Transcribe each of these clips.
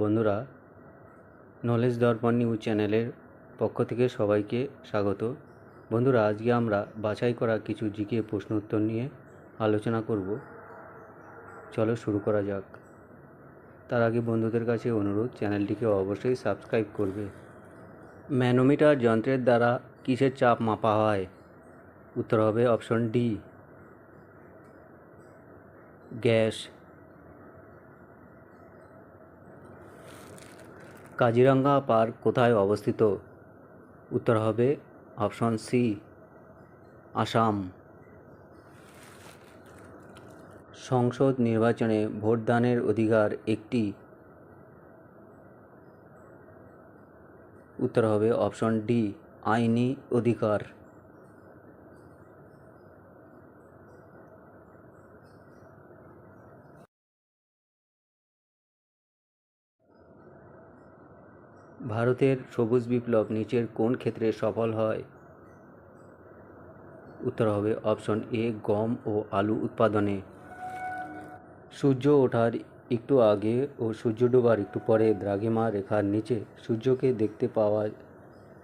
বন্ধুরা নলেজ দর্পণ নিউজ চ্যানেলের পক্ষ থেকে সবাইকে স্বাগত। বন্ধুরা, আজকে আমরা বাছাই করা কিছু জিকে প্রশ্ন উত্তর নিয়ে আলোচনা করব। চলো শুরু করা যাক। তার আগে বন্ধুদের কাছে অনুরোধ, চ্যানেলটিকে অবশ্যই সাবস্ক্রাইব করবে। ম্যানোমিটার যন্ত্রের দ্বারা কিসের চাপ মাপা হয়? উত্তর হবে option D. Gas. Kaziranga park কোথায় অবস্থিত? উত্তর হবে অপশন সি, আসাম। সংসদ নির্বাচনে ভোটদানের অধিকার একটি। উত্তর হবে অপশন ডি, আইনি অধিকার। ভারতের সবুজ বিপ্লব নিচের কোন ক্ষেত্রে সফল হয়? উত্তর হবে অপশন এ, গম ও আলু উৎপাদনে। সূর্য ওঠার একটু আগে ও সূর্য ডোবার একটু পরে দ্রাঘিমা রেখার নিচে সূর্যকে দেখতে পাওয়া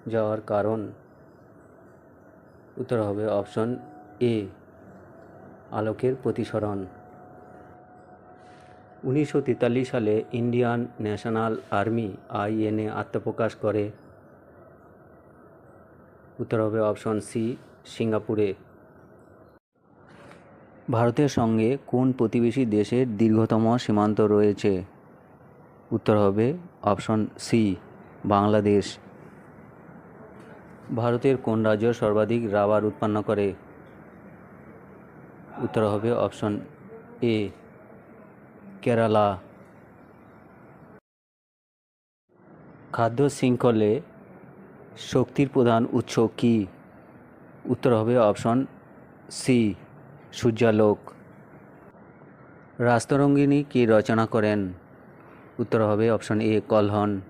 যাওয়ার কারণ। উত্তর হবে অপশন এ, আলোকের প্রতিসরণ। উনিশশো তেতাল্লিশ সালে ইন্ডিয়ান ন্যাশনাল আর্মি আইএনএ আত্মপ্রকাশ করে। উত্তর হবে অপশন সি, সিঙ্গাপুরে। ভারতের সঙ্গে কোন প্রতিবেশী দেশের দীর্ঘতম সীমান্ত রয়েছে? উত্তর হবে অপশন সি, বাংলাদেশ। ভারতের কোন রাজ্য সর্বাধিক রাবার উৎপন্ন করে? উত্তর হবে অপশন এ কেরালা। খাদ্য শৃঙ্খলে শক্তির প্রধান উৎস কি? উত্তর হবে অপশন সি, সূর্যালোক। রাস্তরঙ্গিনী কি রচনা করেন? উত্তর হবে অপশন এ, কলহন।